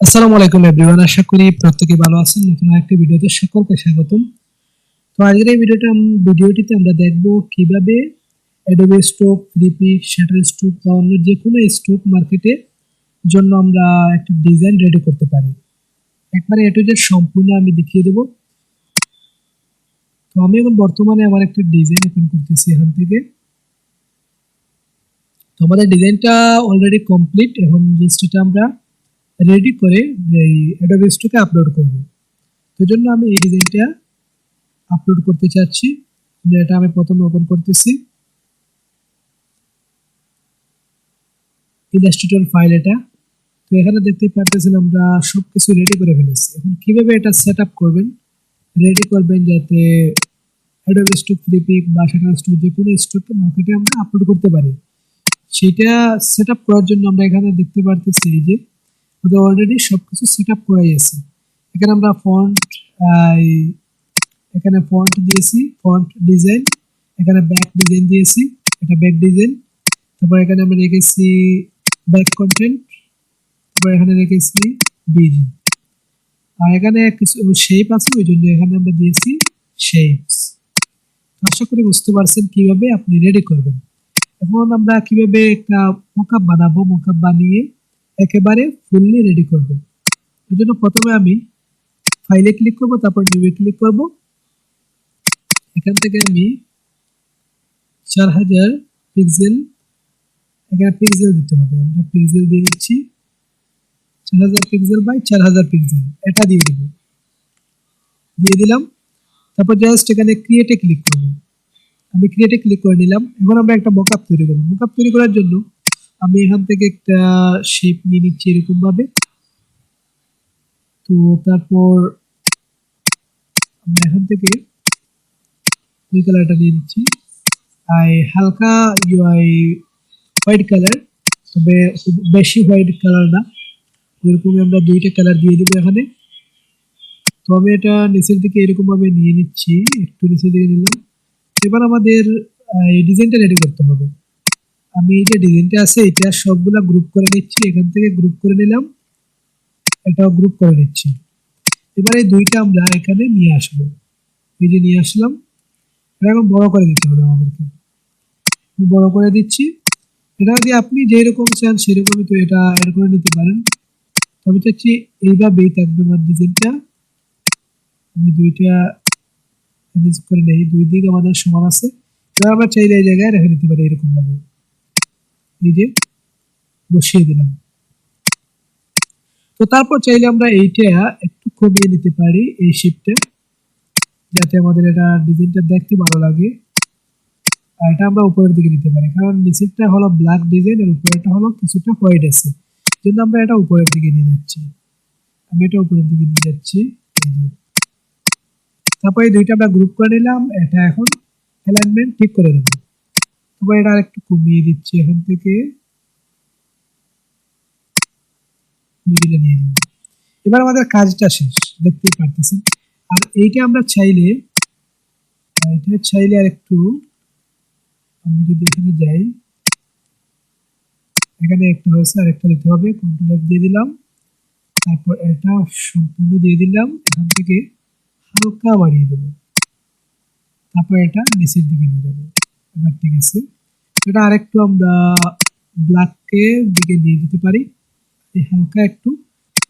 আসসালামু আলাইকুম এভরিওয়ান, আশা করি প্রত্যেকে ভালো আছেন। নতুন একটি ভিডিওতে সকলকে স্বাগতম। তো আজকের এই ভিডিওটা ভিডিওটিতে আমরা দেখব কীভাবে Adobe stock Freepik Shutterstock বা অন্য যে কোনো স্টক মার্কেটে জন্য আমরা একটা ডিজাইন রেডি করতে পারি। একবারে এটু যে সম্পূর্ণ আমি দেখিয়ে দেব। তো আমি এখন বর্তমানে আমার একটা ডিজাইন ওপেন করতেছি এখান থেকে। তো আমাদের ডিজাইনটা অলরেডি কমপ্লিট এখন জাস্ট এটা আমরা রেডি করে এই অ্যাডোবে স্টকে আপলোড করব। তো জন্য আমি এই ডিজাইনটা আপলোড করতে চাচ্ছি। এটা আমি প্রথমে ওপেন করতেছি। ইলাস্ট্রেটর ফাইল এটা। তো এখানে দেখতে পারতেছেন আমরা সব কিছু রেডি করে ফেলেছি। এখন কীভাবে এটা সেট আপ করবেন? রেডি করবেন যাতে অ্যাডোবে স্টক ফ্লিপিক বা সেটা স্টক যে কোনো স্টক মার্কেটে আমরা আপলোড করতে পারি। সেটা সেট আপ করার জন্য আমরা এখানে দেখতে পারতেছি এই যে ওদের অলরেডি সব কিছু সেট আপ করাই আছে। এখানে আমরা ফন্ট এখানে ফন্ট দিয়েছি ফন্ট ডিজাইন এখানে ব্যাক ডিজাইন দিয়েছি, এটা ব্যাক ডিজাইন তারপর এখানে আমরা রেখেছি ব্যাক কন্টেন্ট তারপর এখানে রেখেছি বিজি আর এখানে কিছু শেপ আছে ওই জন্য এখানে আমরা দিয়েছি শেপস আশা করি বুঝতে পারছেন কীভাবে আপনি রেডি করবেন। এখন আমরা কীভাবে একটা মোকাপ বানাবো মোকাপ বানিয়ে একেবারে ফুললি রেডি করব। এই জন্য প্রথমে আমি ফাইলে ক্লিক করব, তারপর নিউয়ে ক্লিক করব। এখান থেকে আমি চার হাজার পিক্সেল এখানে পিক্সেল দিতে হবে। আমরা পিক্সেল দিয়ে দিচ্ছি চার হাজার পিক্সেল বাই চার হাজার পিক্সেল এটা দিয়ে দেব। দিয়ে দিলাম। তারপর জাস্ট এখানে ক্রিয়েটে ক্লিক করব। আমি ক্রিয়েটে ক্লিক করে নিলাম। এখন আমরা একটা মকআপ তৈরি করব। মকআপ তৈরি করার জন্য আমি এখান থেকে একটা শেপ নিয়ে নিচ্ছি এরকম ভাবে তো তারপর এখান থেকে ওই কালারটা নিয়ে নিচ্ছি। আই হালকা ইউআই হোয়াইট কালার তবে বেশি হোয়াইট কালার না। ওইরকমই আমরা দুইটা কালার দিয়ে দিব এখানে। তো আমি এটা নিচের দিকে এরকম ভাবে নিয়ে নিচ্ছি, একটু নিচের দিকে নিলাম। এবার আমাদের এই ডিজাইনটা রেডি করতে হবে। আমি এই যে ডিজাইনটা আছে, এটা সবগুলা গ্রুপ করে নিচ্ছি। এখান থেকে গ্রুপ করে নিলাম। এটাও গ্রুপ করে নিচ্ছি। এবার এই দুইটা আমরা এখানে নিয়ে আসব। এই যে নিয়ে আসলাম। এটা এখন বড় করে দিতে হবে আমাদেরকে। বড় করে দিচ্ছি। এটা যদি আপনি যেরকম চান সেরকমই তো এটা অ্যাড করে নিতে পারেন। তবে চাচ্ছি এইভাবেই থাকবে আমার ডিজাইনটা আমি দুইটা করে নেই। দুই দিক আমাদের সমান আছে। এবার আমরা চাইলে এই জায়গায় রেখে দিতে পারি এরকম ভাবে এই যে বসিয়ে দিলাম। তো তারপর চাইলে আমরা এইটা একটু কমিয়ে নিতে পারি, এই শিপটা যাতে আমাদের এটা ডিজাইনটা দেখতে ভালো লাগে। আর এটা আমরা উপরের দিকে নিতে পারি, কারণ নিচেরটা হলো ব্ল্যাক ডিজাইন আর উপরেরটা হলো কিছুটা হোয়াইট আছে। জন্য আমরা এটা উপরের দিকে নিয়ে যাচ্ছি। আমি এটা উপরের দিকে নিয়ে যাচ্ছি তারপর দুইটা আমরা গ্রুপ করে নিলাম, এটা এখন অ্যালাইনমেন্ট ঠিক করে দেবো। তারপর এটা আরেকটু কমিয়ে দিচ্ছি এখান থেকে। এবার আমাদের কাজটা শেষ, দেখতেই পারতেছেন। আর এইটা আমরা চাইলে এটা চাইলে আর একটু আমি যদি এখানে যাই, এখানে একটা হয়েছে আর একটা দিতে হবে কন্ট্রোল এফ দিয়ে দিলাম। তারপর এটা সম্পূর্ণ দিয়ে দিলাম, এখান থেকে হালকা বাড়িয়ে দেবো। তারপর এটা নিচের দিকে নিয়ে যাব। এবার ঠিক আছে। এটা আরেকটু আমরা ব্ল্যাকের দিকে নিয়ে যেতে পারি। হালকা একটু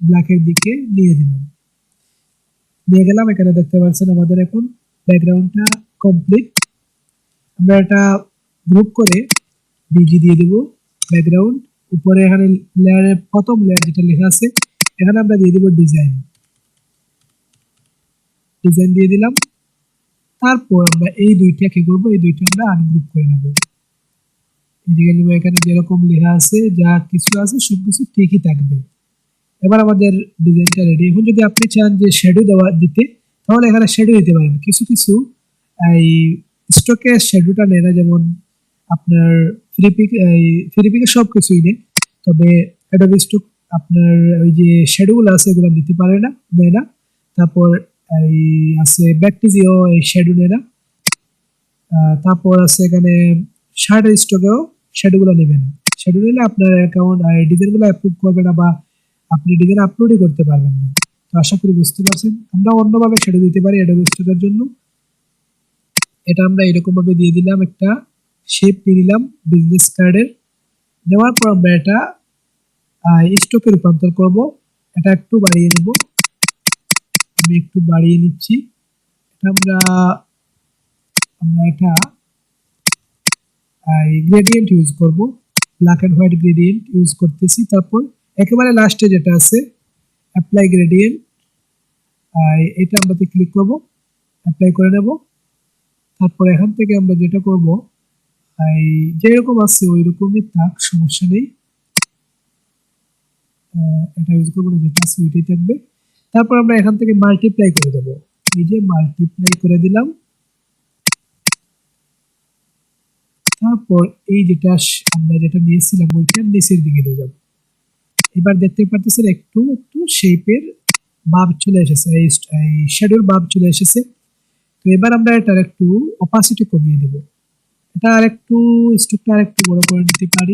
ব্ল্যাকের দিকে নিয়ে দিলাম। নিয়ে গেলাম, এখানে দেখতে পাচ্ছেন আমাদের এখন ব্যাকগ্রাউন্ডটা কমপ্লিট আমরা এটা গ্রুপ করে বিজি দিয়ে দেব ব্যাকগ্রাউন্ড উপরে এখানে লেয়ারের প্রথম লেয়ার যেটা লেখা আছে, এখানে আমরা দিয়ে দিব ডিজাইন ডিজাইন দিয়ে দিলাম। তারপর আমরা এই দুইটা কি করব? এই দুইটা আমরা আনগ্রুপ করে নেব। এদিকে নেব এখানে যেরকম লেখা আছে, যা কিছু আছে সব সবকিছু ঠিকই থাকবে। এবার আমাদের ডিজাইনটা রেডি এখন যদি আপনি চান যে শ্যাডো দেওয়া দিতে, তাহলে এখানে শ্যাডো দিতে পারেন। কিছু কিছু, এই স্টকে শ্যাডোটা নেয় না, যেমন আপনার ফ্রিপিক এই ফ্রিপিকে সব কিছুই নেই তবে অ্যাডোবি স্টক আপনার ওই যে শ্যাডোগুলো আছে, এগুলো নিতে পারে না, নেয় না। তারপর এই আছে ব্যাকটিজিও এই শ্যাডো নেয় না। তারপর আছে এখানে শার্ট স্টকেও শ্যাডোগুলো নেবে না। শ্যাডো নিলে আপনার অ্যাকাউন্ট আর ডিজাইনগুলো অ্যাপ্রুভ করবে না বা আপনি ডিজাইন আপলোডই করতে পারবেন না। তো আশা করি বুঝতে পারছেন। আমরা অন্যভাবে শ্যাডো দিতে পারি অ্যাডোবি স্টুডিওর জন্য। এটা আমরা এরকমভাবে দিয়ে দিলাম একটা শেপ দিয়ে দিলাম বিজনেস কার্ডের দেওয়ার পর আমরা এটা স্টকে রূপান্তর করব। এটা একটু বাড়িয়ে নেব। আমি একটু বাড়িয়ে নিচ্ছি। এটা আমরা আমরা এটা গ্রেডিয়েন্ট ইউজ করব। Black and white gradient use করতেছি। তারপর একেবারে লাস্টে যেটা আছে অ্যাপ্লাই গ্রেডিয়েন্ট এটা আমরা ক্লিক করব অ্যাপ্লাই করে নেব। তারপর এখান থেকে আমরা যেটা করব এই যেরকম আছে ওই রকমই থাক, সমস্যা নেই। এটা ইউজ করব যেটা আছে ওইটাই থাকবে। তারপর আমরা এখান থেকে মাল্টিপ্লাই করে দেব। এই যে মাল্টিপ্লাই করে দিলাম। তারপর এই যেটা আমরা যেটা নিয়েছিলাম ওইটার নিচের দিকে নিয়ে যাব। এবার দেখতে পারতেছেন একটু একটু শেপের বাপ চলে এসেছে, এই শ্যাডোর বাপ চলে এসেছে। তো এবার আমরা এটার একটু অপাসিটি কমিয়ে দেব। এটা আর একটু স্টোকটা আর একটু বড় করে নিতে পারি।